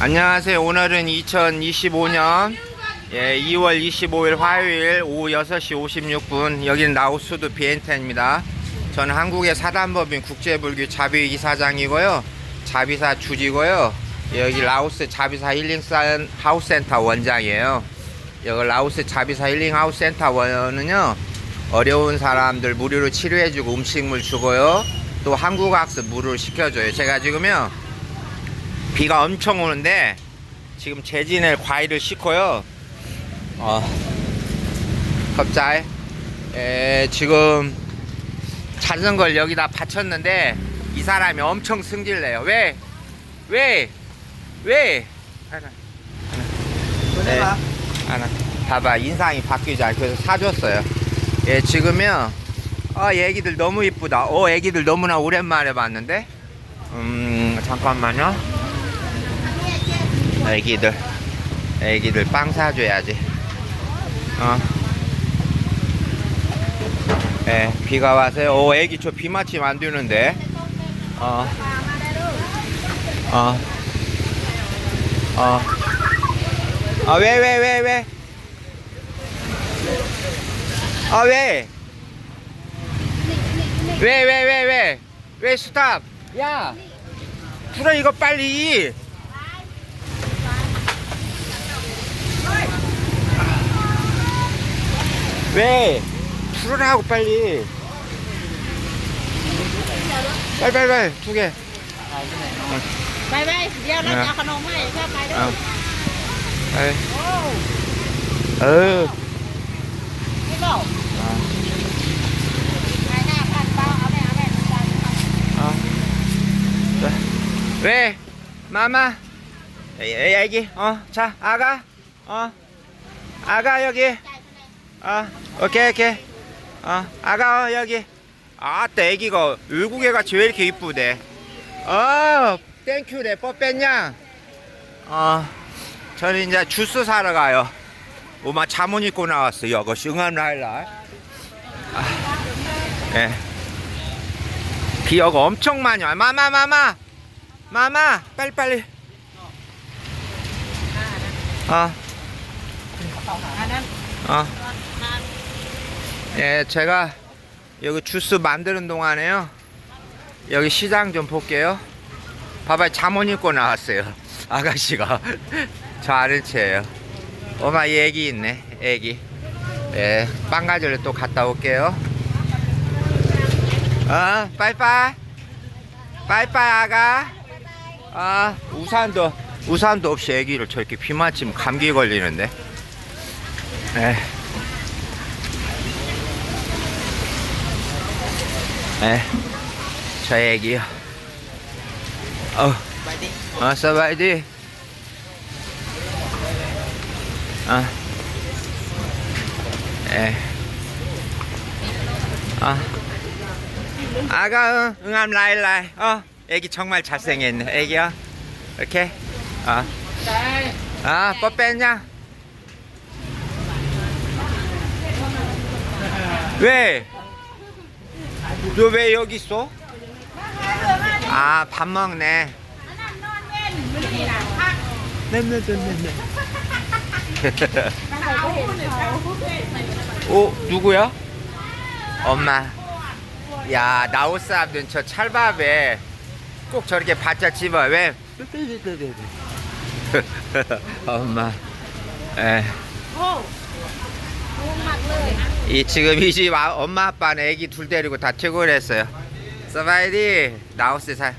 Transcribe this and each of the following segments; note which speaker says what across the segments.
Speaker 1: 안녕하세요. 오늘은 2025년 예, 2월 25일 화요일 오후 6시 56분 여기는 라오스도 비엔텐입니다. 저는 한국의 사단법인 국제불규 자비 이사장이고요. 자비사 주지고요. 여기 라오스 자비사 힐링 산- 하우스 센터 원장이에요. 여기 라오스 자비사 힐링 하우스 센터 원은요. 어려운 사람들 무료로 치료해주고 음식물 주고요. 또 한국 학습 무료로 시켜줘요. 제가 지금요. 비가 엄청 오는데 지금 재진의 과일을 싣고요. 어, 갑자기 에, 지금 자전거를 여기다 받쳤는데 이 사람이 엄청 승질내요. 왜? 왜? 왜? 하나, 네, 하나. 봐봐 인상이 바뀌지 않고 그래서 사줬어요. 예, 지금요. 아, 애기들 너무 이쁘다. 어, 애기들 너무나 오랜만에 봤는데. 음, 잠깐만요. 애기들 애기들 빵 사줘야지 어. 예, 비가 와서요. 오, 애기 저 비 맞히면 안 되는데. 어. 어. 어. 아, 왜, 왜, 왜, 왜? 아, 왜? 왜, 왜, 왜, 왜? 왜 스탑? 야! 풀어, 이거 빨리! 왜? 풀으라고 빨리. 빨리 빨리 빨리 두 개.
Speaker 2: ไปไปเดี๋ยวเราจะเอาขนมให้ถ้าไปด้วย
Speaker 1: 어. 빨리.
Speaker 2: โอ้
Speaker 1: 어.
Speaker 2: ไม่บอกไปหน้าพันเป้าเอาแม่เอาแม่ทุกวัน
Speaker 1: 어. 왜? 왜? 마마. 에, 에, 애기. 어. 자, 아가. 어. 아가 여기. 어. 오케이 오케이. 어. 아가 어, 여기. 아따 애기가 외국애 같이 왜 이렇게 이쁘대? 어. 땡큐래 뽀뺐냐? 어. 저는 이제 주스 사러 가요. 오마 잠옷 입고 나왔어요. 이거 싱한 날라. 아. 예. 비가 엄청 많이 와. 마마 마마 마마 빨리 빨리. 어. 어. 예, 제가 여기 주스 만드는 동안에요. 여기 시장 좀 볼게요. 봐봐, 잠옷 입고 나왔어요. 아가씨가. 저 아는 체예요. 엄마 얘기 있네, 애기. 예, 빵가지를 또 갔다 올게요. 어, 빠이빠이. 빠이빠이, 아가. 아, 우산도, 우산도 없이 애기를 저렇게 비 맞히면 감기 걸리는데. 에. 에. 저 애기요. 어. 어, 서바이디. 어. 에. 아. 아가, 응, 응암 라일라이. 어, 애기 정말 잘생겼네. 애기야. 이렇게. 아.
Speaker 2: ได้
Speaker 1: 아, 뽀뺐냐? 왜? 너 왜 여기 있어? 아, 밥 먹네. 어, 오, 누구야? 엄마. 야, 나우 사람들은 저 찰밥에 꼭 저렇게 바짝 집어. 왜? 엄마. 에. 이 지금 이집 아- 엄마 아빠는 애기 둘 데리고 다 퇴근했어요. 서바이디 나우스 살.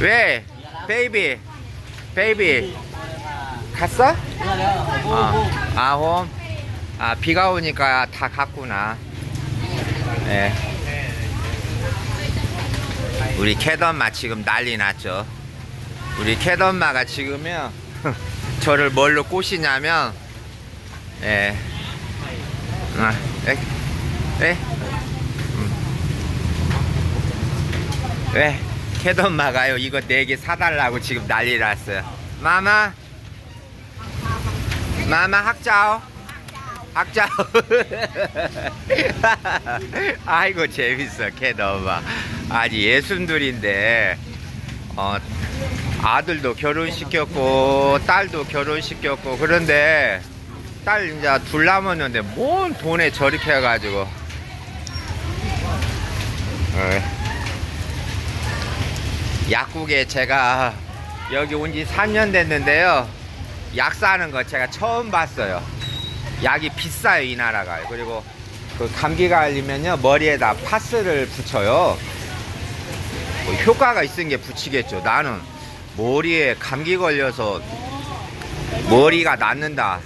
Speaker 1: 왜? 베이비. 베이비. 갔어? 어. 아, 홈. 아, 비가 오니까 다 갔구나. 예. 우리 캐던마 지금 난리 났죠. 우리 캐던마가 지금요. 저를 뭘로 꼬시냐면 예. 아, 에, 에, 음. 왜? 캐던 마가요. 이거 네 개 사달라고 지금 난리 났어요. 마마, 마마 학자오, 학자오. 아이고 재밌어 캐던 마. 아니 예순들인데 어 아들도 결혼시켰고 딸도 결혼시켰고 그런데 딸 이제 둘 남았는데 뭔 돈에 저렇게 해가지고. 어. 약국에 제가 여기 온 지 3년 됐는데요. 약 사는 거 제가 처음 봤어요. 약이 비싸요 이 나라가요 그리고 그 감기가 걸리면요 머리에다 파스를 붙여요. 뭐 효과가 있은 게 붙이겠죠 나는. 머리에 감기 걸려서 머리가 낫는다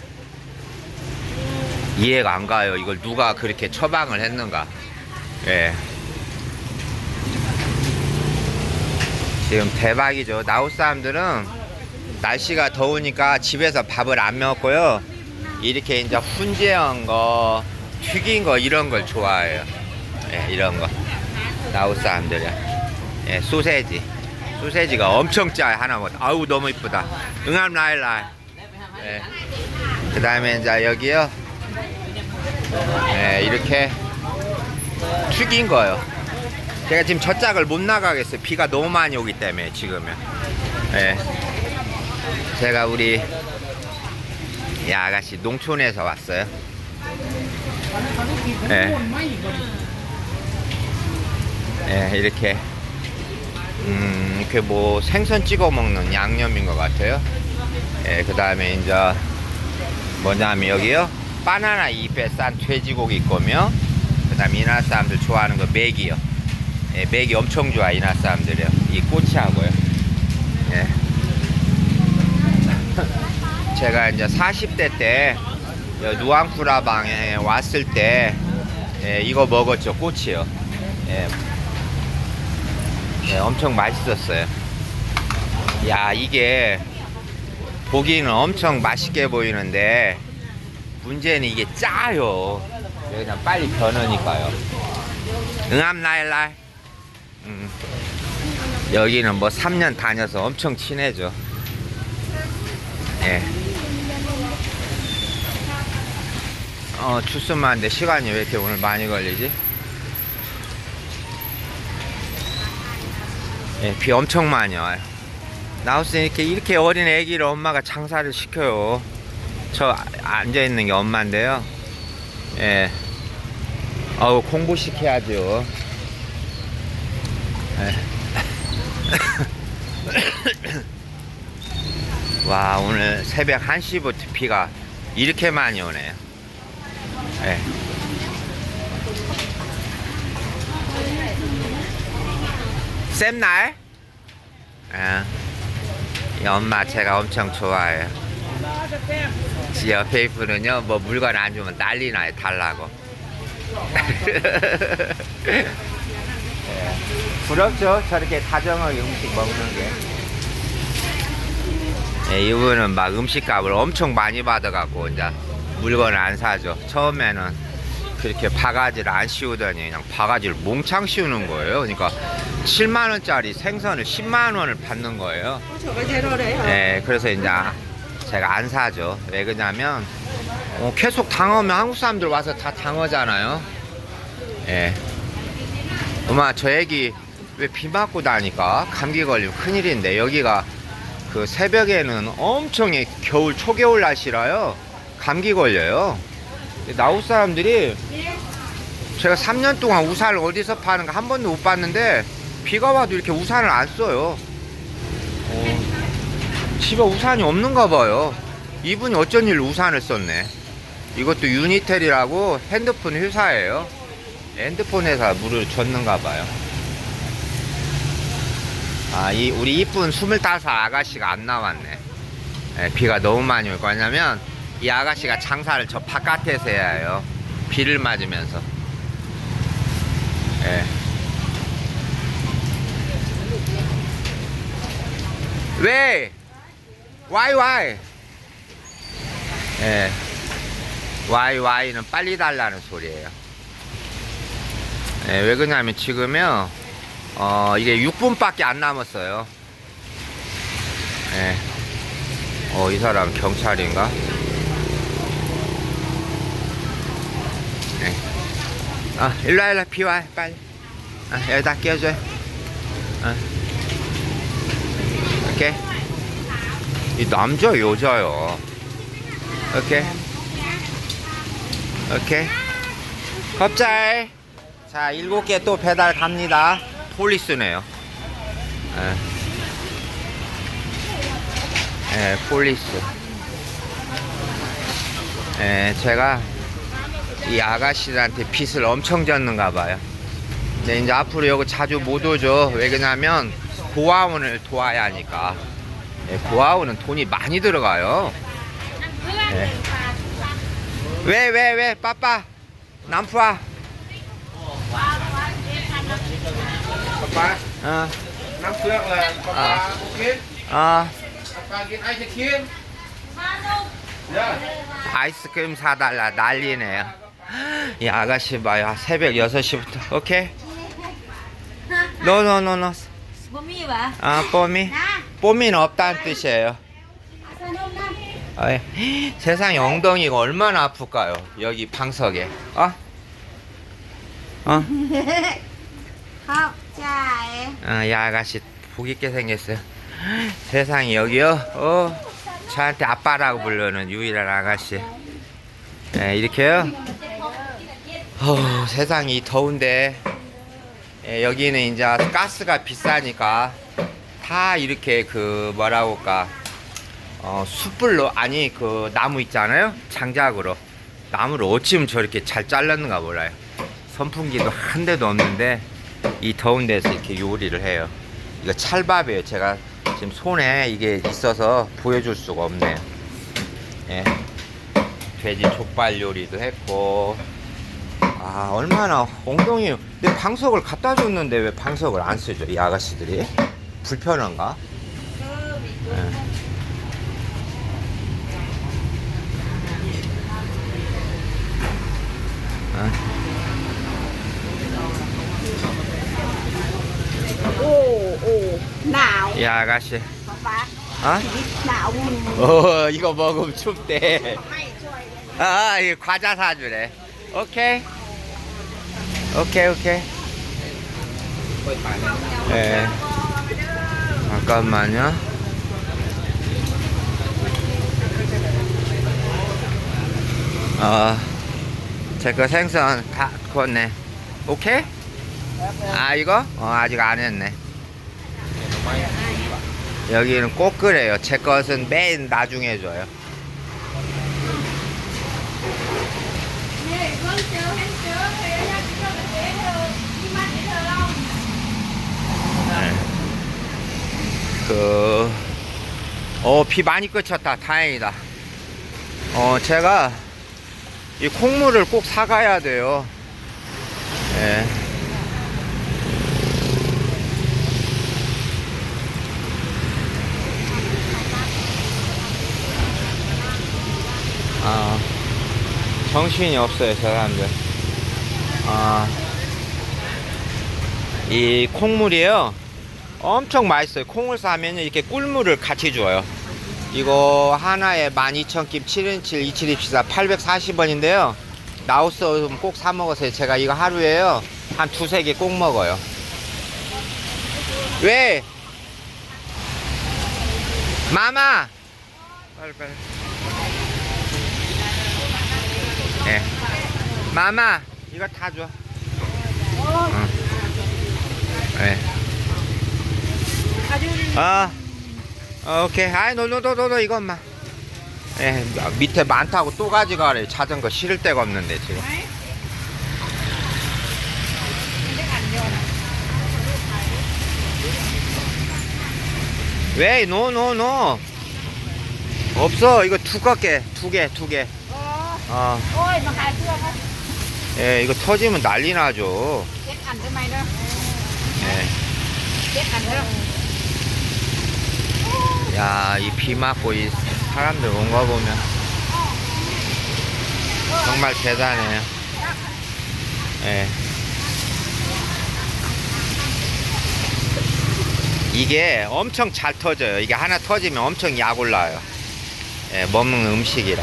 Speaker 1: 이해가 안 가요. 이걸 누가 그렇게 처방을 했는가. 예. 지금 대박이죠. 나우 사람들은 날씨가 더우니까 집에서 밥을 안 먹고요. 이렇게 이제 훈제한 거 튀긴 거 이런 걸 좋아해요. 예, 이런 거. 나우 사람들이야 예, 소세지. 소세지가 엄청 짜요 하나만 아우 너무 이쁘다. 응암 라일라이 예. 그 다음에 이제 여기요 예, 이렇게 튀긴 거요 제가 지금 저 짝을 못 나가겠어요 비가 너무 많이 오기 때문에 지금은 예. 제가 우리 이 아가씨 농촌에서 왔어요 예. 예, 이렇게 음, 그뭐 생선 찍어 먹는 양념인 것 같아요. 예, 그 다음에 이제 뭐냐면 여기요 바나나 잎에 싼 돼지고기 있고요. 그 다음에 이나 사람들 좋아하는 거 맥이요. 예, 맥이 엄청 좋아 이나 사람들이요. 이 꼬치하고요. 예. 제가 이제 40대 때 누앙쿠라방에 왔을 때 예, 이거 먹었죠 꼬치요. 예, 네, 엄청 맛있었어요. 야, 이게 보기는 엄청 맛있게 보이는데 문제는 이게 짜요. 그냥 빨리 변하니까요. 응암 날날. 음. 여기는 뭐 3년 다녀서 엄청 친해져. 예. 어, 주스만데 시간이 왜 이렇게 오늘 많이 걸리지? 예, 비 엄청 많이 와요. 나우스 이렇게 이렇게 어린 애기를 엄마가 장사를 시켜요. 저 앉아 있는 게 엄마인데요. 예. 어우 공부 시켜야죠. 예. 와 오늘 새벽 1시부터 비가 이렇게 많이 오네요. 예. 쌤날? 아, 이 엄마 제가 엄청 좋아해요. 지 옆에 이분은요, 뭐 물건 안 주면 난리 나요, 달라고. 예. 부럽죠? 저렇게 다정하게 음식 먹는 게. 예, 이분은 막 음식값을 엄청 많이 받아갖고, 이제 물건을 안 사죠. 처음에는 그렇게 바가지를 안 씌우더니 그냥 바가지를 몽창 씌우는 거예요. 그러니까 7만 원짜리 생선을 10만 원을 받는 거예요. 네, 그래서 이제 제가 안 사죠. 왜 그러냐면 어, 계속 당하면 한국 사람들 와서 다 당하잖아요. 예. 엄마 저 애기 왜 비 맞고 다니까 감기 걸리면 큰일인데 여기가 그 새벽에는 엄청 겨울 초겨울 날씨라요. 감기 걸려요. 나우 사람들이 제가 3년 동안 우산을 어디서 파는 거한 번도 못 봤는데 비가 와도 이렇게 우산을 안 써요. 어, 집에 우산이 없는가 봐요. 이분이 어쩐 일로 우산을 썼네. 이것도 유니텔이라고 핸드폰 회사예요. 핸드폰 회사 물을 줬는가 봐요. 아, 이 우리 이쁜 25 아가씨가 안 나왔네. 예, 비가 너무 많이 올 거냐면 이 아가씨가 장사를 저 바깥에서 해야 해요. 비를 맞으면서. 예. 왜? 와이 와이. 예. 와이 와이는 빨리 달라는 소리예요. 예, 왜 그러냐면 지금요. 어, 이게 6분밖에 안 남았어요. 예. 어, 이 사람 경찰인가? 네. 아, 일로 와, 일로 와. 비 와, 빨리. 아, 여기다 끼워줘요. 아. 오케이. 이 남자 여자요. 오케이. 오케이. 갑자이. 자, 일곱 개 또 배달 갑니다. 폴리스네요. 예. 예, 폴리스. 예, 제가 이 아가씨들한테 빚을 엄청 졌는가 봐요. 근데 이제 앞으로 여기 자주 못 오죠. 왜 그러냐면 고아원을 도와야 하니까. 예, 고아원은 돈이 많이 들어가요. 예. 왜, 왜, 왜, 빠빠. 남푸아.
Speaker 3: Papa,
Speaker 1: 어,
Speaker 3: papa
Speaker 1: À.
Speaker 3: kiến,
Speaker 1: 어.
Speaker 3: papa kiến ai sẽ kiến. Dạ.
Speaker 1: 아이스크림 사달라 난리네요. 이 아가씨 봐요. 새벽 6시부터. 오케이. 노노노노. 아, 뽀미. 뽀미는 없다는 뜻이에요. 어이, 세상에 엉덩이가 얼마나 아플까요? 여기 방석에. 어? 어? 어, 이 아가씨 복 있게 생겼어요. 세상에 여기요. 어, 저한테 아빠라고 부르는 유일한 아가씨. 네, 이렇게요. 어, 세상이 이 더운데 예, 여기는 이제 가스가 비싸니까 다 이렇게 그 뭐라고 할까 어, 숯불로 아니 그 나무 있잖아요? 장작으로. 나무를 어찌면 저렇게 잘 잘랐는가 몰라요. 선풍기도 한 대도 없는데 이 더운 데서 이렇게 요리를 해요. 이거 찰밥이에요. 제가 지금 손에 이게 있어서 보여줄 수가 없네요. 예. 돼지 족발 요리도 했고 아 얼마나 엉덩이. 내 방석을 갖다 줬는데 왜 방석을 안 쓰죠 이 아가씨들이? 불편한가?
Speaker 2: ồ Nào
Speaker 1: 이 아가씨. 어?
Speaker 2: Buồn
Speaker 1: 어 이거 먹으면 춥대. 아 이거 과자 사주래. 오케이 오케이 오케이. 예. 잠깐만요. 어제거 생선 다 구웠네. 오케이? 아 이거? 어 아직 안 했네. 여기는 꼭 그래요. 제 것은 맨 나중에 줘요 그, 어, 비 많이 그쳤다. 다행이다. 어, 제가 이 콩물을 꼭 사가야 돼요. 예. 아, 정신이 없어요, 저 사람들. 아, 이 콩물이요. 엄청 맛있어요. 콩을 사면 이렇게 꿀물을 같이 줘요. 이거 하나에 12,000깁 7인치 2칠입시다 840원인데요. 나우스 꼭 사 먹으세요. 제가 이거 하루에요. 한 두세 개 꼭 먹어요. 왜? 마마! 빨리 빨리. 예. 마마, 이거 다 줘. 응. 네. 아, 어, 오케이. 아이, 너, 너, 이것만. 예, 밑에 많다고 또 가져가래. 자전거 실을 데가 없는데, 지금. 왜, 노, 노, 노. 없어. 이거 두껍게. 두 개, 두 개. 어,
Speaker 2: Ôi mà khai xương á
Speaker 1: 예, 이거 터지면 난리 나죠. 예.
Speaker 2: Ảnh đó
Speaker 1: 야, 이 비 맞고 이 사람들 온 거 보면 정말 대단해요. 예. 이게 엄청 잘 터져요. 이게 하나 터지면 엄청 약 올라요. 예, 먹는 음식이라.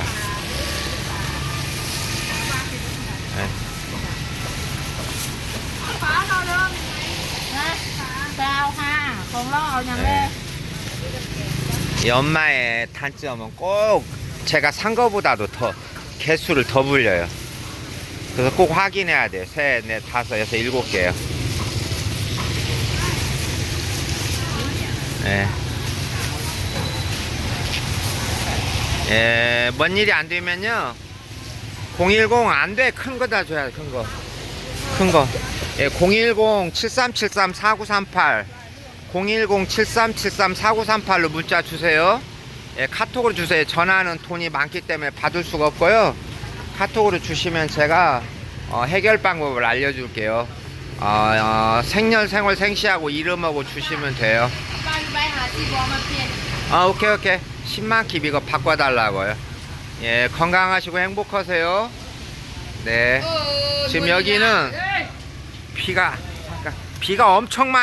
Speaker 1: 예.
Speaker 2: Hả? Sao ha Còn lo nhầm
Speaker 1: 예.
Speaker 2: đi
Speaker 1: 연마의 단점은 꼭 제가 산 거보다도 더 개수를 더 불려요. 그래서 꼭 확인해야 돼요. 셋, 넷, 다섯, 여섯, 일곱 개요. 예. 예, 뭔 일이 안 되면요. 010 안 돼. 큰 거 다 줘야 돼, 큰 거. 큰 거. 예, 010-7373-4938. 010-7373-4938로 문자 주세요. 예, 카톡으로 주세요. 전화는 돈이 많기 때문에 받을 수가 없고요. 카톡으로 주시면 제가 어, 해결 방법을 알려줄게요. 어, 어, 생년, 생월, 생시하고 이름하고 주시면 돼요. 아, 오케이, 오케이. 10만 킵 이거 바꿔달라고요. 예, 건강하시고 행복하세요. 네.
Speaker 2: 어,
Speaker 1: 지금 뭐 여기는 비가, 잠깐, 비가 엄청 많이